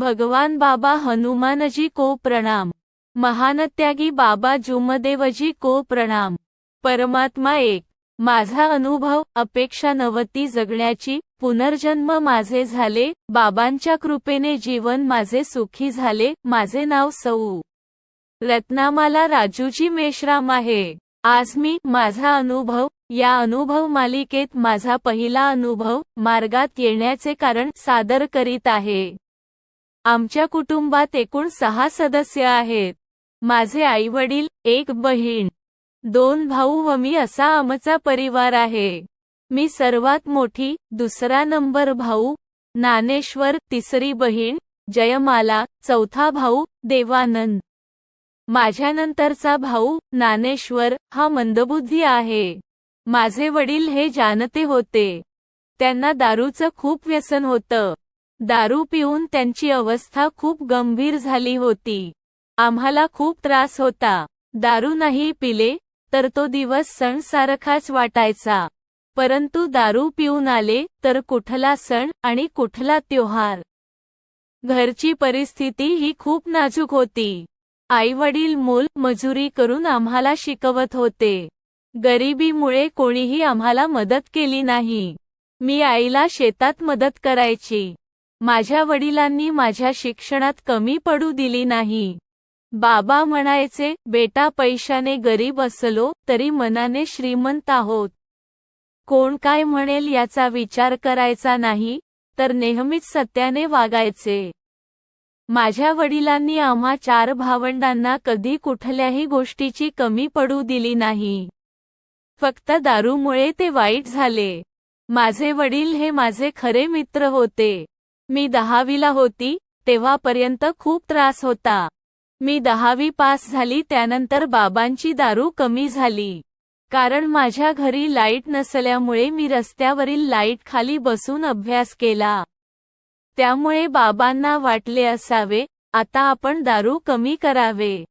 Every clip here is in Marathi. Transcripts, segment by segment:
भगवान बाबा हनुमानजी को प्रणाम. महानत्यागी बाबा जुमदेवजी को प्रणाम. परमात्मा एक. माझा अनुभव अपेक्षा नवती जगण्याची पुनर्जन्म माझे झाले बाबांच्या कृपेने जीवन माझे सुखी झाले माझे नाव सौ. रत्नामाला राजूजी मेश्राम आहे. आज मी माझा अनुभव या अनुभव मालिकेत माझा पहिला अनुभव मार्गात येण्याचे कारण सादर करीत आहे. आमच्या कुटुंबात एकूण सहा सदस्य आहेत. माझे आई वडील एक बहीण दोन भाऊ व मी असा आमचा परिवार आहे. मी सर्वात मोठी दुसरा नंबर भाऊ नानेश्वर तिसरी बहीण जयमाला चौथा भाऊ देवानंद. माझ्यानंतरचा भाऊ नानेश्वर हा मंदबुद्धी आहे. माझे वडील हे जानते होते. त्यांना दारूचं खूप व्यसन होतं. दारू पिऊन त्यांची अवस्था खूप गंभीर झाली होती. आम्हाला खूप त्रास होता. दारू नाही पिले तर तो दिवस सण सारखाच वाटायचा. परंतु दारू पिऊन आले तर कुठला सण आणि कुठला त्योहार? घरची परिस्थिती ही खूप नाजूक होती. आई वडील मूल मजुरी करून आम्हाला शिकवत होते. गरिबीमुळे कोणीही आम्हाला मदत केली नाही. मी आईला शेतात मदत करायची. माझ्या वडिलांनी माझ्या शिक्षणात कमी पडू दिली नाही. बाबा म्हणायचे बेटा पैशाने गरीब असलो तरी मनाने श्रीमंत आहोत. कोण काय म्हणेल याचा विचार करायचा नाही तर नेहमीच सत्याने वागायचे. माझ्या वडिलांनी आम्हा चार भावंडांना कधी कुठल्याही गोष्टीची कमी पडू दिली नाही. फक्त दारूमुळे ते वाईट झाले. माझे वडील हे माझे खरे मित्र होते. मी दहावीला होती तेव्हापर्यंत खूप त्रास होता. मी दहावी पास झाली त्यानंतर बाबांची दारू कमी झाली. कारण माझ्या घरी लाइट नसल्यामुळे मी रस्त्यावरील लाइट खाली बसून अभ्यास केला. त्यामुळे बाबांना वाटले असावे आता आपण दारू कमी करावे.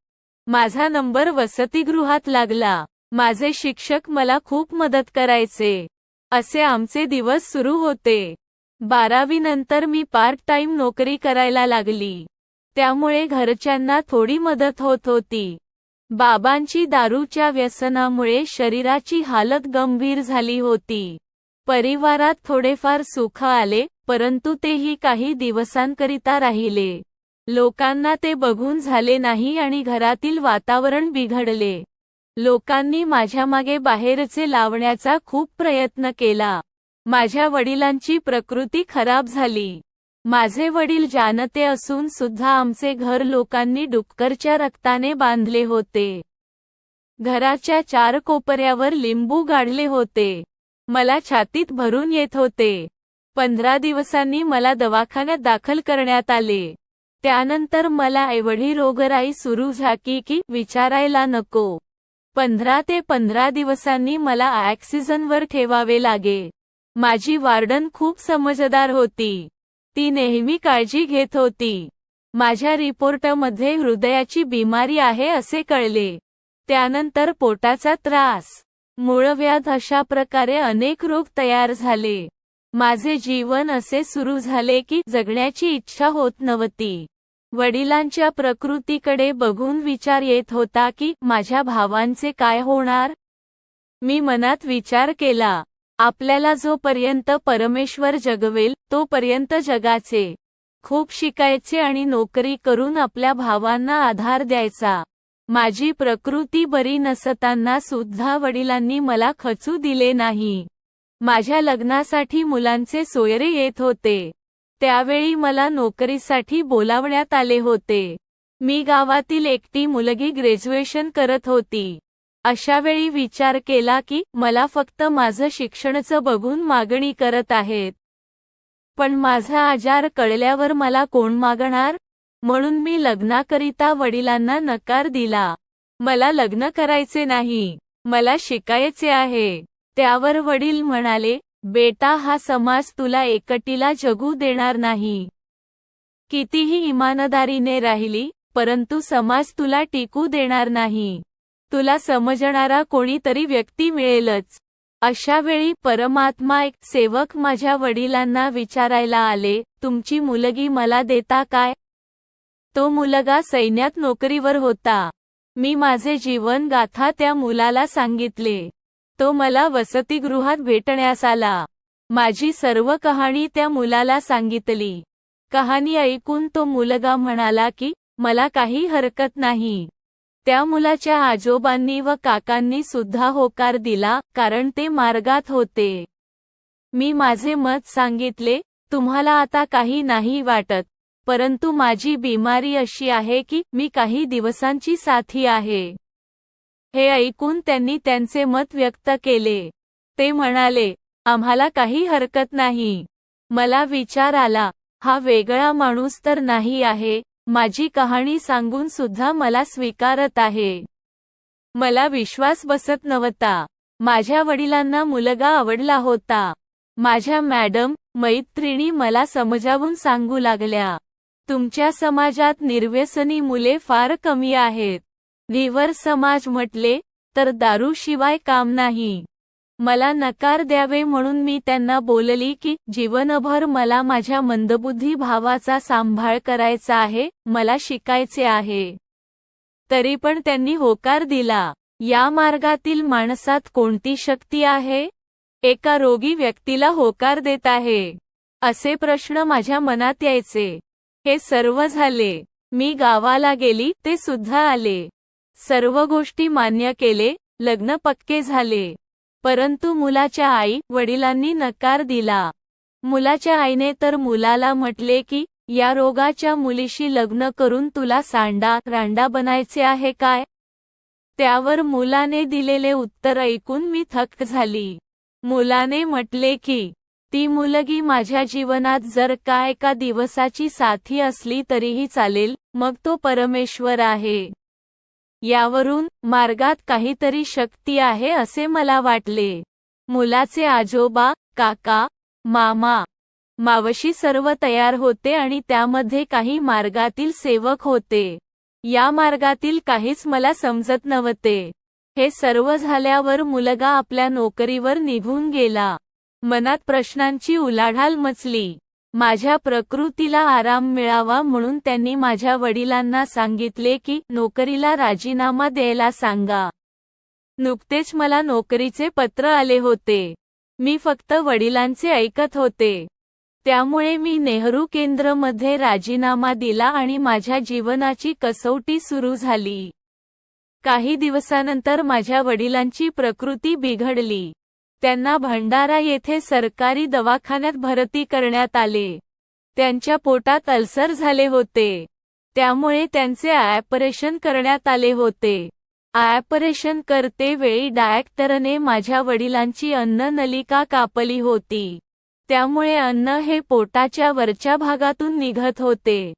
माझा नंबर वसतिगृहात लागला. माझे शिक्षक मला खूप मदत करायचे. असे आमचे दिवस सुरू होते. बारावी नंतर मी पार्ट टाइम नोकरी करायला लागली. त्यामुळे घरच्यांना थोडी मदत होत होती. बाबांची दारूच्या व्यसनामुळे शरीराची हालत गंभीर झाली होती. परिवारात थोडेफार सुख आले परंतु तेही काही दिवसांकरिता राहिले. लोकांना ते बघून झाले नाही आणि घरातील वातावरण बिघडले. लोकांनी माझ्यामागे बाहेरचे लावण्याचा खूप प्रयत्न केला. माझ्या वडिलांची प्रकृती खराब झाली. माझे वडील जानते असून सुद्धा आमचे घर लोकांनी डुक्करच्या रक्ताने बांधले होते. घराच्या चार कोपऱ्यावर लिंबू गाडले होते. मला छातीत भरून येत होते. पंधरा दिवसांनी मला दवाखान्यात दाखल करण्यात आले. त्यानंतर मला एवढी रोगराई सुरू झाकी की विचारायला नको. पंधरा ते पंधरा दिवसांनी मला ऑक्सिजनवर ठेवावे लागे. माझी वार्डन खूप समजदार होती. ती नेहमी काळजी घेत होती. माझ्या रिपोर्टमध्ये हृदयाची बिमारी आहे असे कळले. त्यानंतर पोटाचा त्रास. मूळव्याध अशा प्रकारे अनेक रोग तयार झाले. माझे जीवन असे सुरू झाले की जगण्याची इच्छा होत नव्हती. वडिलांच्या प्रकृतीकडे बघून विचार येत होता की माझ्या भावांचे काय होणार? मी मनात विचार केला. आपल्याला जोपर्यंत परमेश्वर जगवेल तोपर्यंत जगाचे खूप शिकायचे आणि नोकरी करून आपल्या भावांना आधार द्यायचा. माझी प्रकृती बरी नसताना सुद्धा वडिलांनी मला खचू दिले नाही. माझ्या लग्नासाठी मुलांचे सोयरे येत होते. त्यावेळी मला नोकरीसाठी बोलावण्यात आले होते. मी गावातील एकटी मुलगी ग्रॅज्युएशन करत होती. अशावेळी विचार केला की मला फक्त माझं शिक्षणचं बघून मागणी करत आहेत. पण माझा आजार कळल्यावर मला कोण मागणार? म्हणून मी लग्नाकरिता वडिलांना नकार दिला. मला लग्न करायचे नाही. मला शिकायचे आहे. त्यावर वडील म्हणाले बेटा हा समाज तुला एकटीला जगू देणार नाही. कितीही इमानदारीने राहिली परंतु समाज तुला टिकू देणार नाही. तुला समजणारा कोणीतरी व्यक्ती मिळेलच. अशा वेळी परमात्मा एक सेवक माझ्या वडिलांना विचारायला आले तुमची मुलगी मला देता काय? तो मुलगा सैन्यात नोकरीवर होता. मी माझे जीवन गाथा त्या मुलाला सांगितले. तो मला वसतिगृहात भेटण्यास आला. माझी सर्व कहाणी त्या मुलाला सांगितली. कहाणी ऐकून तो मुलगा म्हणाला की मला काही हरकत नाही. त्या मुलाच्या आजोबांनी व काकांनी सुद्धा होकार दिला कारण ते मार्गात होते. मी माझे मत सांगितले तुम्हाला आता काही नाही वाटत परंतु माझी बिमारी अशी आहे की मी काही दिवसांची साथी आहे. हे ऐकून त्यांनी त्यांचे मत व्यक्त केले. ते म्हणाले आम्हाला काही हरकत नाही. मला विचार आला हा वेगळा माणूस तर नाही आहे माझी कहाणी सांगून सुद्धा मला स्वीकारत आहे. मला विश्वास बसत नव्हता. माझ्या वडिलांना मुलगा आवडला होता. माझ्या मॅडम मैत्रिणी मला समजावून सांगू लागल्या. तुमच्या समाजात निर्व्यसनी मुले फार कमी आहेत. निवर समाज म्हटले तर दारूशिवाय काम नाही. मला नकार द्यावे म्हणून मी त्यांना बोलली की जीवनभर मला माझ्या मंदबुद्धी भावाचा सांभाळ करायचा आहे मला शिकायचे आहे. तरी पण त्यांनी होकार दिला. या मार्गातील माणसात कोणती शक्ती आहे? एका रोगी व्यक्तीला होकार देत आहे. असे प्रश्न माझ्या मनात यायचे. हे सर्व झाले. मी गावाला गेली ते सुद्धा आले. सर्व गोष्टी मान्य केले लग्न पक्के झाले. परंतु मुलाच्या आई वडिलांनी नकार दिला. मुलाच्या आईने तर मुलाला म्हटले की या रोगाच्या मुलीशी लग्न करून तुला सांडा रांडा बनायचे आहे काय? त्यावर मुलाने दिलेले उत्तर ऐकून मी थक्क झाली. मुलाने म्हटले की ती मुलगी माझ्या जीवनात जर का एका दिवसाची साथी असली तरीही चालेल मग तो परमेश्वर आहे. यावरून मार्गात काहीतरी शक्ती आहे असे मला वाटले. मुलाचे आजोबा काका मामा मावशी सर्व तयार होते आणि त्यामध्ये काही मार्गातील सेवक होते. या मार्गातील काहीच मला समजत नव्हते. हे सर्व झाल्यावर मुलगा आपल्या नोकरीवर निघून गेला. मनात प्रश्नांची उलाढाल मचली. माझ्या प्रकृतीला आराम मिळावा म्हणून त्यांनी माझ्या वडिलांना सांगितले की नोकरीला राजीनामा द्यायला सांगा. नुकतेच मला नोकरीचे पत्र आले होते. मी फक्त वडिलांचे ऐकत होते. त्यामुळे मी नेहरू केंद्रमध्ये राजीनामा दिला आणि माझ्या जीवनाची कसौटी सुरू झाली. काही दिवसानंतर माझ्या वडिलांची प्रकृती बिघडली. त्यांना भंडारा येथे सरकारी दवाखान्यात भरती करण्यात आले. त्यांच्या पोटात अल्सर झाले होते. त्यामुळे त्यांचे ऑपरेशन करण्यात आले होते. ऑपरेशन करते वेळी डायरेक्टरने माझ्या वडिलांची अन्ननलिका कापली होती. त्यामुळे अन्न हे पोटाच्या वरच्या भागातून निघत होते.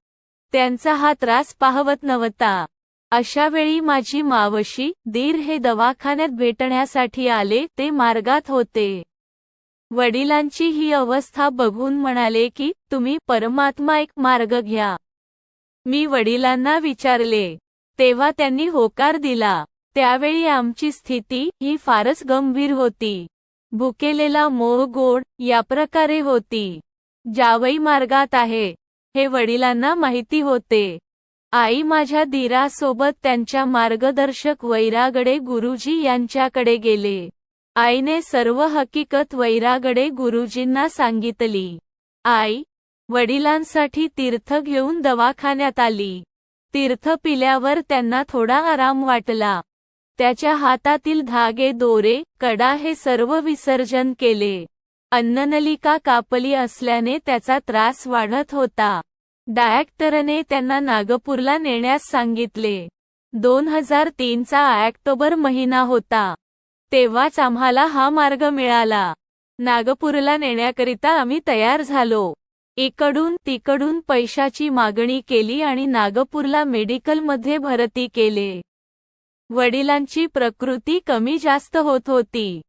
त्यांचा हा त्रास पाहवत नव्हता. अशा वेळी माझी मावशी दीर हे दवाखान्यात भेटण्यासाठी आले ते मार्गात होते. वडिलांची ही अवस्था बघून म्हणाले की तुम्ही परमात्मा एक मार्ग घ्या. मी वडिलांना विचारले. तेव्हा त्यांनी होकार दिला. त्यावेळी आमची स्थिती ही फारच गंभीर होती. भुकेलेला मोह गोड या प्रकारे होती. जावई मार्गात आहे हे वडिलांना माहिती होते. आई माझ्या धीरासोबत त्यांच्या मार्गदर्शक वैरागडे गुरुजी यांच्याकडे गेले. आईने सर्व हकीकत वैरागडे गुरुजींना सांगितली. आई वडिलांसाठी तीर्थ घेऊन दवाखान्यात आली. तीर्थ पिल्यावर त्यांना थोडा आराम वाटला. त्याच्या हातातील धागे दोरे कडा हे सर्व विसर्जन केले. अन्ननलिका कापली असल्याने त्याचा त्रास वाढत होता. डायॅक्टरने त्यांना नागपूरला नेण्यास सांगितले. दोन हजार तीनचा ऑक्टोबर महिना होता. तेव्हाच आम्हाला हा मार्ग मिळाला. नागपूरला नेण्याकरिता आम्ही तयार झालो. इकडून तिकडून पैशाची मागणी केली आणि नागपूरला मेडिकलमध्ये भरती केले. वडिलांची प्रकृती कमी जास्त होत होती.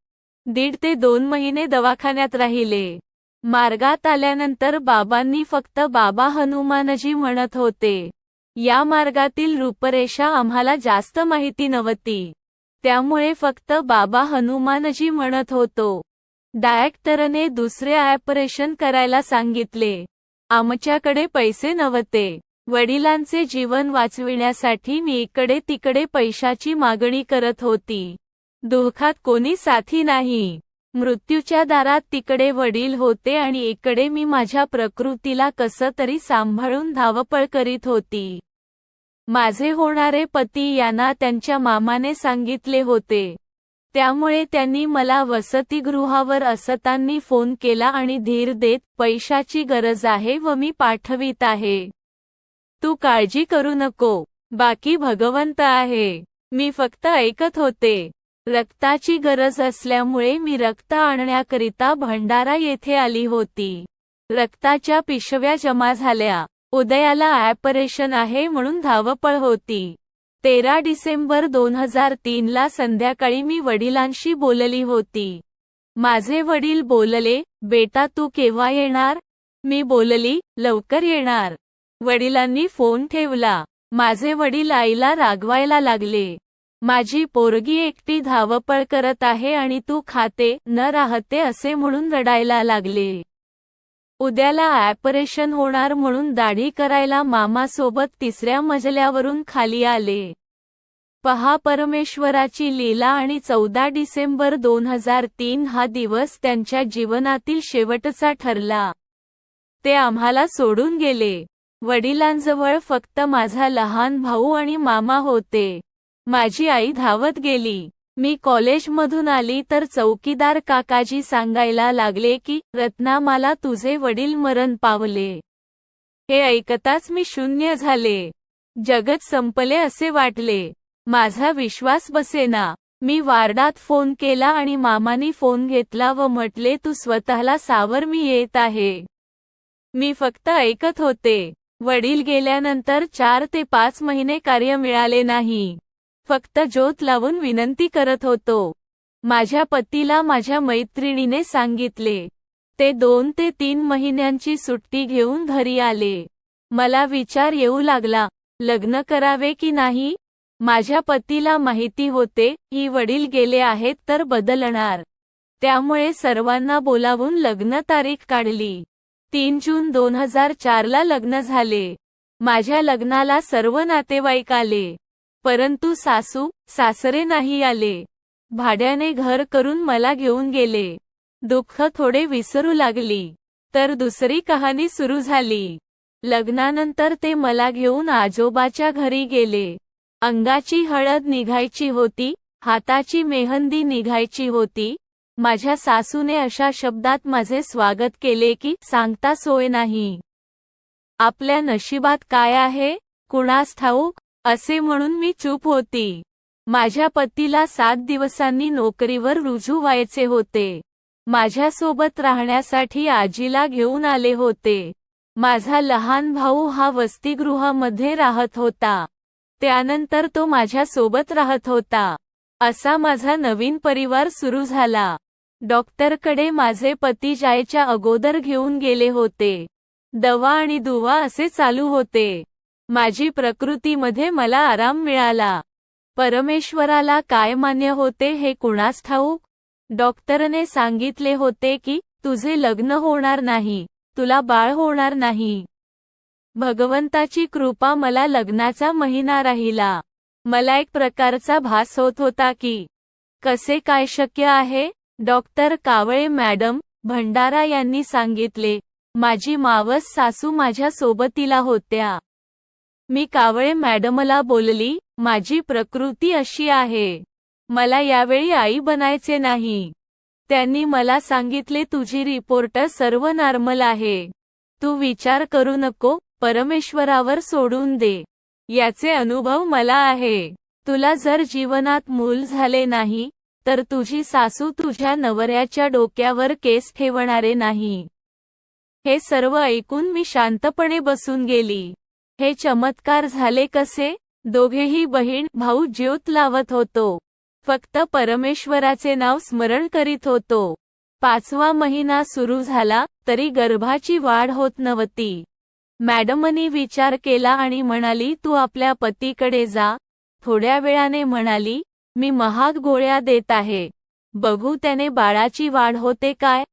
दीड ते दोन महिने दवाखान्यात राहिले. मार्गात आल्यानंतर बाबांनी फक्त बाबा हनुमानजी म्हणत होते. या मार्गातील रूपरेषा आम्हाला जास्त माहिती नव्हती. त्यामुळे फक्त बाबा हनुमानजी म्हणत होतो. डायरेक्टरने दुसरे ऑपरेशन करायला सांगितले. आमच्याकडे पैसे नव्हते. वडिलांचे जीवन वाचविण्यासाठी मी इकडे तिकडे पैशाची मागणी करत होती. दुःखात कोणी साथी नाही. मृत्यूच्या दारात तिकडे वडील होते आणि इकडे मी माझ्या प्रकृतीला कसं तरी सांभाळून धावपळ करीत होती. माझे होणारे पती यांना त्यांच्या मामाने सांगितले होते. त्यामुळे त्यांनी मला वसतिगृहावर असतांनी फोन केला आणि धीर देत पैशाची गरज आहे व मी पाठवित आहे. तू काळजी करू नको. बाकी भगवंत आहे. मी फक्त ऐकत होते. रक्ताची गरज असल्यामुळे मी रक्त आणण्याकरिता भंडारा येथे आली होती. रक्ताच्या पिशव्या जमा झाल्या. उदयाला ऑपरेशन आहे म्हणून धावपळ होती. तेरा डिसेंबर दोन हजार तीन ला संध्याकाळी मी वडिलांशी बोलली होती. माझे वडील बोलले बेटा तू केव्हा येणार? मी बोलली लवकर येणार. वडिलांनी फोन ठेवला. माझे वडील आईला रागवायला लागले. माझी पोरगी एकटी धावपळ करत आहे आणि तू खाते न राहते असे म्हणून रडायला लागले. उद्याला ऑपरेशन होणार म्हणून दाढी करायला मामासोबत तिसऱ्या मजल्यावरून खाली आले. पहा परमेश्वराची लीला आणि चौदा डिसेंबर दोन हजार तीन हा दिवस त्यांच्या जीवनातील शेवटचा ठरला. ते आम्हाला सोडून गेले. वडिलांजवळ फक्त माझा लहान भाऊ आणि मामा होते. माझी आई धावत गेली. मी कॉलेजमधून आली तर चौकीदार काकाजी सांगायला लागले की रत्ना मला तुझे वडील मरण पावले. हे ऐकताच मी शून्य झाले. जगत संपले असे वाटले. माझा विश्वास बसेना. मी वार्डात फोन केला आणि मामानी फोन घेतला व म्हटले तू स्वतःला सावर मी येत आहे. मी फक्त ऐकत होते. वडील गेल्यानंतर चार ते पाच महिने कार्य मिळाले नाही. फक्त ज्योत लावून विनंती करत होतो. माझ्या पतीला माझ्या मैत्रिणीने सांगितले. ते दोन ते तीन महिन्यांची सुट्टी घेऊन घरी आले. मला विचार येऊ लागला लग्न करावे की नाही? माझ्या पतीला माहिती होते ही वडील गेले आहेत तर बदलणार. त्यामुळे सर्वांना बोलावून लग्न तारीख काढली. तीन जून दोन हजार चारला लग्न झाले. माझ्या लग्नाला सर्व नातेवाईक आले. परंतु सासू सासरे नाही आले. भाड्याने घर करून मला घेऊन गेले. दुःख थोडे विसरू लागली. तर दुसरी कहाणी सुरू झाली. लग्नानंतर ते मला घेऊन आजोबाच्या घरी गेले. अंगाची हळद निघायची होती हाताची मेहंदी निघायची होती. माझ्या सासूने अशा शब्दात माझे स्वागत केले की सांगता सोय नाही. आपल्या नशिबात काय आहे? कुणास ठाऊक? असे म्हणून मी चूप होती. माझ्या पतीला सात दिवसांनी नोकरीवर रुजू व्हायचे होते. माझ्यासोबत राहण्यासाठी आजीला घेऊन आले होते. माझा लहान भाऊ हा वसतिगृहामध्ये राहत होता. त्यानंतर तो माझ्यासोबत राहत होता. असा माझा नवीन परिवार सुरू झाला. डॉक्टरकडे माझे पती जायच्या अगोदर घेऊन गेले होते. दवा आणि दुवा असे चालू होते. माझी प्रकृतीमध्ये मला आराम मिळाला. परमेश्वराला काय मान्य होते हे कुणास ठाऊक? डॉक्टरने सांगितले होते की तुझे लग्न होणार नाही तुला बाळ होणार नाही. भगवंताची कृपा मला लग्नाचा महिना राहिला. मला एक प्रकारचा भास होत होता की कसे काय शक्य आहे? डॉक्टर कावळे मॅडम भंडारा यांनी सांगितले माझी मावस सासू माझ्या सोबतीला होत्या. मी कावळे मॅडमला बोलली माझी प्रकृती अशी आहे. मला यावेळी आई बनायचे नाही. त्यांनी मला सांगितले तुझी रिपोर्ट सर्व नॉर्मल आहे. तू विचार करू नको परमेश्वरावर सोडून दे. याचे अनुभव मला आहे. तुला जर जीवनात मूल झाले नाही तर तुझी सासू तुझ्या नवऱ्याच्या डोक्यावर केस ठेवणारे नाही. हे सर्व ऐकून मी शांतपणे बसून गेली. हे चमत्कार झाले कसे? दोघेही बहीण भाऊ ज्योत लावत होतो. फक्त परमेश्वराचे नाव स्मरण करीत होतो. पाचवा महिना सुरू झाला तरी गर्भाची वाढ होत नव्हती. मॅडमनी विचार केला आणि म्हणाली तू आपल्या पतीकडे जा. थोड्या वेळाने म्हणाली मी महाग गोळ्या देत आहे. बघू त्याने बाळाची वाढ होते काय?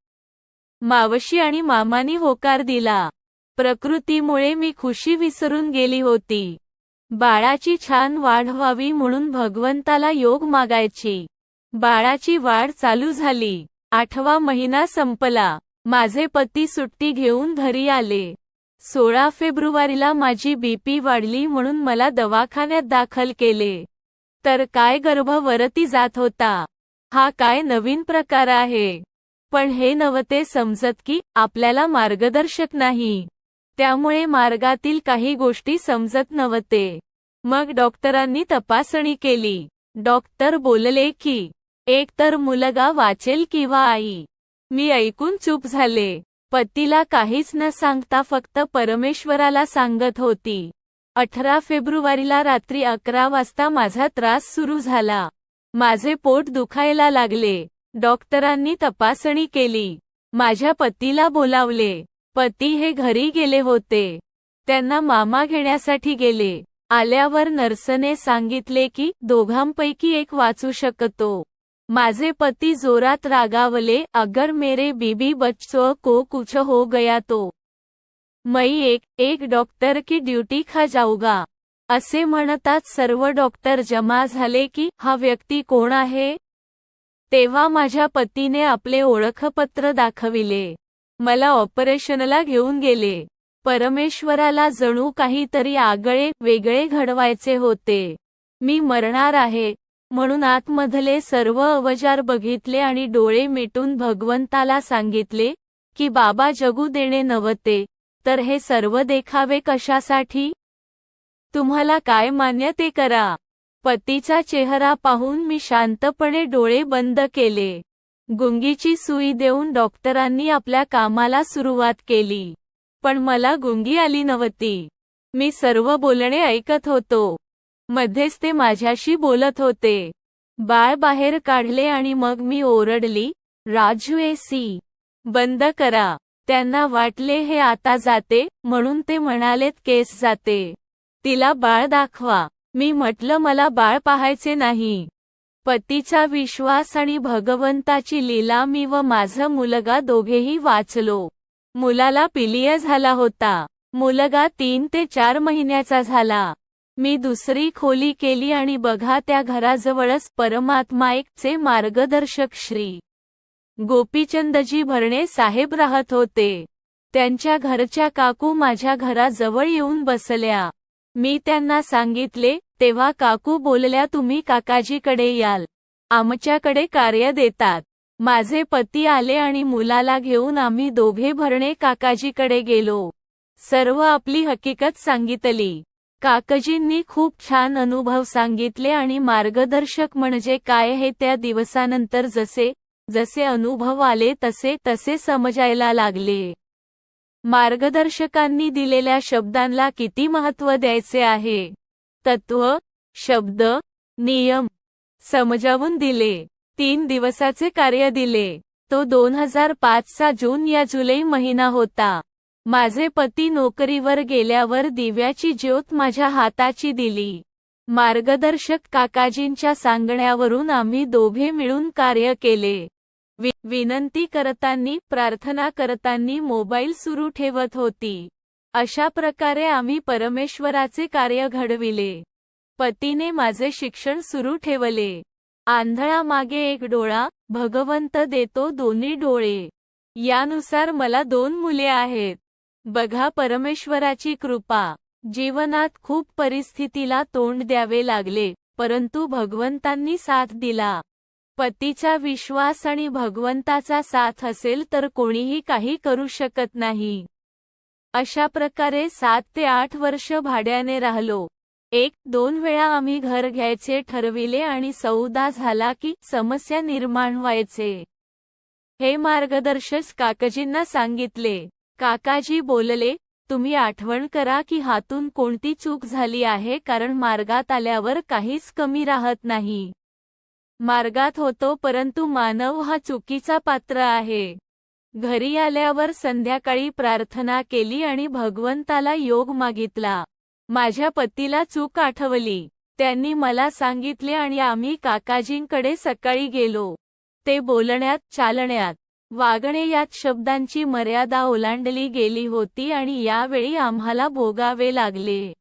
मावशी आणि मामानी होकार दिला. प्रकृतीमुळे मी खुशी विसरून गेली होती. बाळाची छान वाढ व्हावी म्हणून भगवंताला योग मागायची. बाळाची वाढ चालू झाली. आठवा महिना संपला. माझे पती सुट्टी घेऊन घरी आले. सोळा फेब्रुवारीला माझी बीपी वाढली म्हणून मला दवाखान्यात दाखल केले. तर काय गर्भ वरती जात होता? हा काय नवीन प्रकार आहे? पण हे नवते समजत की आपल्याला मार्गदर्शक नाही. त्यामुळे मार्गातील काही गोष्टी समजत नव्हते. मग डॉक्टरांनी तपासणी केली. डॉक्टर बोलले की एक तर मुलगा वाचेल किंवा आई. मी ऐकून चूप झाले. पतीला काहीच न सांगता फक्त परमेश्वराला सांगत होती. अठरा फेब्रुवारीला रात्री अकरा वाजता माझा त्रास सुरू झाला. माझे पोट दुखायला लागले. डॉक्टरांनी तपासणी केली. माझ्या पतीला बोलावले. पती हे घरी गेले होते. त्यांना मामा घेण्यासाठी गेले. आल्यावर नर्सने सांगितले की दोघांपैकी एक वाचू शकतो. माझे पती जोरात रागावले अगर मेरे बीबी बच्चो को कुछ हो गया तो. मई एक एक डॉक्टर की ड्युटी खा जाऊगा. असे म्हणतात सर्व डॉक्टर जमा झाले की हा व्यक्ती कोण आहे? तेव्हा माझ्या पतीने आपले ओळखपत्र दाखविले. मला ऑपरेशनला घेऊन गेले. परमेश्वराला जणू काहीतरी आगळे वेगळे घडवायचे होते. मी मरणार आहे म्हणून आतमधले सर्व अवजार बघितले आणि डोळे मिटून भगवंताला सांगितले की बाबा जगू देणे नव्हते तर हे सर्व देखावे कशासाठी? तुम्हाला काय मान्य ते करा? पतीचा चेहरा पाहून मी शांतपणे डोळे बंद केले. गुंगीची सुई देऊन डॉक्टरांनी आपल्या कामाला सुरुवात केली. पण मला गुंगी आली नव्हती. मी सर्व बोलणे ऐकत होतो. मध्येच ते माझ्याशी बोलत होते. बाळ बाहेर काढले आणि मग मी ओरडली राजू एसी बंद करा. त्यांना वाटले हे आता जाते म्हणून ते म्हणालेत केस जाते. तिला बाळ दाखवा. मी म्हटलं मला बाळ पाहायचे नाही. पतीचा विश्वास आणि भगवंताची लीला मी व माझा मुलगा दोघेही वाचलो. मुलाला पिलिय झाला होता. मुलगा तीन ते चार महिन्याचा झाला. मी दुसरी खोली केली आणि बघा त्या घराजवळच परमात्मा एकचे मार्गदर्शक श्री. गोपीचंदजी भरणे साहेब राहत होते. त्यांच्या घरच्या काकू माझ्या घराजवळ येऊन बसल्या. मी त्यांना सांगितले तेव्हा काकू बोलल्या तुम्ही काकाजीकडे याल. आमच्याकडे कार्य देतात. माझे पती आले आणि मुलाला घेऊन आम्ही दोघे भरणे काकाजीकडे गेलो. सर्व आपली हकीकत सांगितली. काकाजींनी खूप छान अनुभव सांगितले आणि मार्गदर्शक म्हणजे काय हे त्या दिवसानंतर जसे जसे अनुभव आले तसे तसे समजायला लागले. मार्गदर्शकांनी दिलेल्या शब्दांना किती महत्त्व द्यायचे आहे? तत्व शब्द नियम. समजावून दिले. तीन दिवसाचे कार्य दिले. तो दोन हजार पाचचा जून या जुलै महिना होता. माझे पती नोकरीवर गेल्यावर दिव्याची ज्योत माझ्या हाताची दिली. मार्गदर्शक काकाजींच्या सांगण्यावरून आम्ही दोघे मिळून कार्य केले. विनंती करतांनी प्रार्थना करतांनी मोबाईल सुरू ठेवत होती. अशा प्रकारे आम्ही परमेश्वराचे कार्य घडविले. पतीने माझे शिक्षण सुरू ठेवले. आंधळा मागे एक डोळा भगवंत देतो दोन्ही डोळे. यानुसार मला दोन मुले आहेत. बघा परमेश्वराची कृपा. जीवनात खूप परिस्थितीला तोंड द्यावे लागले परंतु भगवंतांनी साथ दिला. पतीचा विश्वास आणि भगवंताचा साथ असेल तर कोणीही काही करू शकत नाही. अशा प्रकारे सात ते आठ वर्ष भाड्याने राहलो. एक दोन वेळा आम्ही घर घ्यायचे ठरविले आणि सौदा झाला की समस्या निर्माण व्हायचे. हे मार्गदर्शक काकाजींना सांगितले. काकाजी बोलले तुम्ही आठवण करा की हातून कोणती चूक झाली आहे कारण मार्गात आल्यावर काहीच कमी राहत नाही. मार्गात होतो परंतु मानव हा चुकीचा पात्र आहे. घरी आल्यावर संध्याकाळी प्रार्थना केली आणि भगवंताला योग मागितला. माझ्या पतीला चूक आठवली. त्यांनी मला सांगितले आणि आम्ही काकाजींकडे सकाळी गेलो. ते बोलण्यात चालण्यात वागणे यात शब्दांची मर्यादा ओलांडली गेली होती आणि यावेळी आम्हाला भोगावे लागले.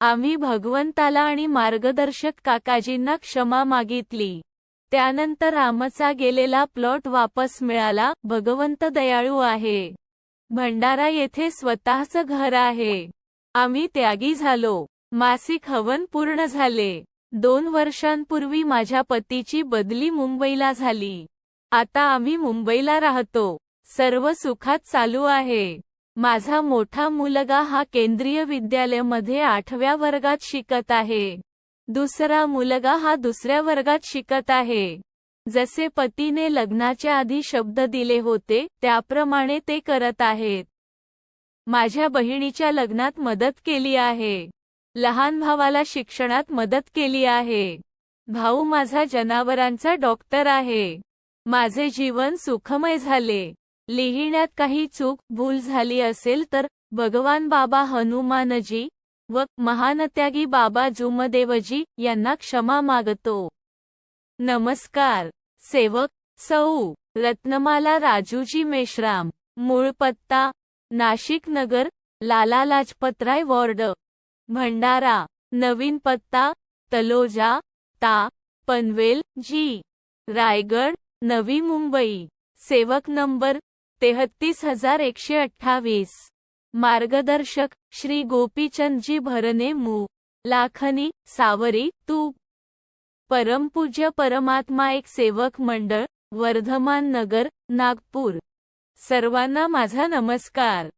आम्ही भगवंताला आणि मार्गदर्शक काकाजींना क्षमा मागितली. त्यानंतर आमचा गेलेला प्लॉट वापस मिळाला भगवंत दयाळू आहे. भंडारा येथे स्वतःचं घर आहे. आम्ही त्यागी झालो. मासिक हवन पूर्ण झाले. दोन वर्षांपूर्वी माझ्या पतीची बदली मुंबईला झाली. आता आम्ही मुंबईला राहतो. सर्व सुखात चालू आहे. माझा मोठा मुलगा हा केंद्रीय विद्यालयमध्ये आठव्या वर्गात शिकत आहे. दुसरा मुलगा हा दुसऱ्या वर्गात शिकत आहे. जसे पतीने लग्नाच्या आधी शब्द दिले होते त्याप्रमाणे ते करत आहेत. माझ्या बहिणीच्या लग्नात मदत केली आहे. लहान भावाला शिक्षणात मदत केली आहे. भाऊ माझा जनावरांचा डॉक्टर आहे. माझे जीवन सुखमय झाले. लिहिण्यात काही चूक, भूल झाली असेल तर भगवान बाबा हनुमानजी व महानत्यागी बाबा जुमदेवजी यांना क्षमा मागतो. नमस्कार. सेवक सौ. रत्नमाला राजूजी मेश्राम. मूळ पत्ता नाशिक नगर, लाला लाजपतराय वॉर्ड. भंडारा. नवीन पत्ता. तलोजा. ता. पनवेल. जी. रायगड. नवी मुंबई. सेवक नंबर तेहत्तीस हजार एकशे अठ्ठावीस. मार्गदर्शक श्री गोपीचंदजी भरणे मू. लाखनी सावरी तू. परमपूज्य परमात्मा एक सेवक मंडळ वर्धमान नगर नागपूर. सर्वांना माझा नमस्कार.